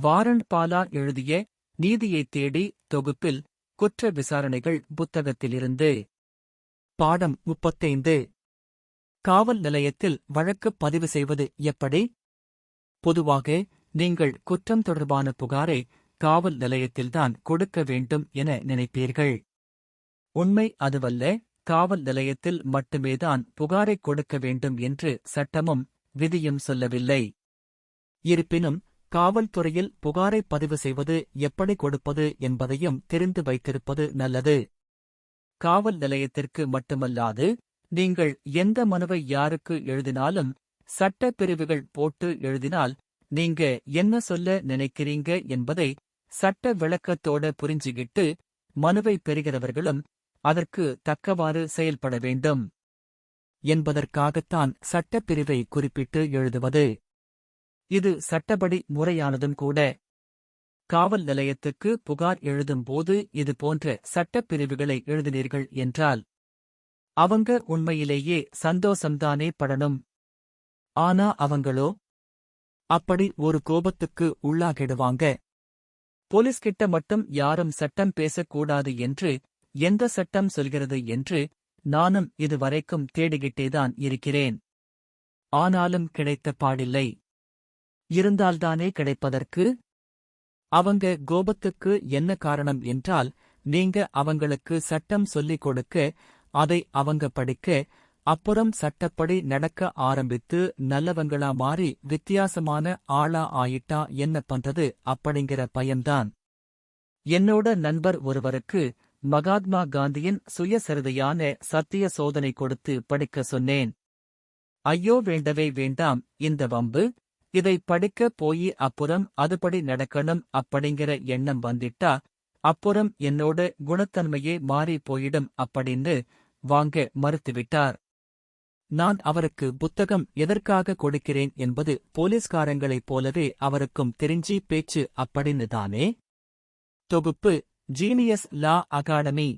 Warren Bala எழுதிய நீதியைத் தேடி தொகுப்பில் குற்ற விசாரணைகள் புத்தகத்திலிருந்து. பாடம் முப்பத்தைந்து. காவல் நிலையத்தில் வழக்கு பதிவு செய்வது எப்படி? பொதுவாக நீங்கள் குற்றம் தொடர்பான புகாரை காவல் நிலையத்தில்தான் கொடுக்க வேண்டும் என நினைப்பீர்கள். உண்மை அதுவல்ல காவல் நிலையத்தில் மட்டுமேதான் புகாரை கொடுக்க வேண்டும் என்று சட்டமும் விதியும் சொல்லவில்லை. இருப்பினும் காவல்துறையில் புகாரை பதிவு செய்வது எப்படி கொடுப்பது என்பதையும் தெரிந்து வைத்திருப்பது நல்லது. காவல் நிலையத்திற்கு மட்டுமல்லாது நீங்கள் எந்த மனுவை யாருக்கு எழுதினாலும் சட்ட பிரிவுகள் போட்டு எழுதினால் நீங்க என்ன சொல்ல நினைக்கிறீங்க என்பதை சட்ட விளக்கத்தோட புரிஞ்சுகிட்டு மனுவை பெறுகிறவர்களும் அதற்கு தக்கவாறு செயல்பட வேண்டும். என்பதற்காகத்தான் சட்டப்பிரிவை குறிப்பிட்டு எழுதுவது. இது சட்டப்படி முறையானதும் கூட. காவல் நிலையத்துக்கு புகார் எழுதும்போது இது போன்ற சட்டப்பிரிவுகளை எழுதினீர்கள் என்றால் அவங்க உண்மையிலேயே சந்தோஷம்தானே படணும். ஆனா அவங்களோ அப்படி ஒரு கோபத்துக்கு உள்ளாகிடுவாங்க. போலீஸ்கிட்ட மட்டும் யாரும் சட்டம் பேசக்கூடாது என்று எந்த சட்டம் சொல்கிறது என்று நானும் இதுவரைக்கும் தேடிக்கிட்டேதான் இருக்கிறேன். ஆனாலும் கிடைத்த பாடில்லை. இருந்தால்தானே கிடைப்பதற்கு? அவங்க கோபத்துக்கு என்ன காரணம் என்றால் நீங்க அவங்களுக்கு சட்டம் சொல்லிக் கொடுக்க அதை அவங்க படிக்க அப்புறம் சட்டப்படி நடக்க ஆரம்பித்து நல்லவங்களா மாறி வித்தியாசமான ஆளா ஆயிட்டா என்ன பண்றது அப்படிங்கிற பயம்தான். என்னோட நண்பர் ஒருவருக்கு மகாத்மா காந்தியின் சுயசரிதையான சத்திய சோதனை கொடுத்து படிக்க சொன்னேன். ஐயோ வேண்டவே வேண்டாம் இந்த வம்பு இதை படிக்க போயி அப்புறம் அதுபடி நடக்கணும் அப்படிங்கிற எண்ணம் வந்துட்டா அப்புறம் என்னோட குணத்தன்மையே மாறி போயிடும் அப்படின்னு வாங்க மறுத்துவிட்டார். நான் அவருக்கு புத்தகம் எதற்காக கொடுக்கிறேன் என்பது போலீஸ்காரங்களைப் போலவே அவருக்கும் தெரிஞ்சி பேச்சு அப்படின்னு தானே தொகுப்பு ஜீனியஸ் லா அகாடமி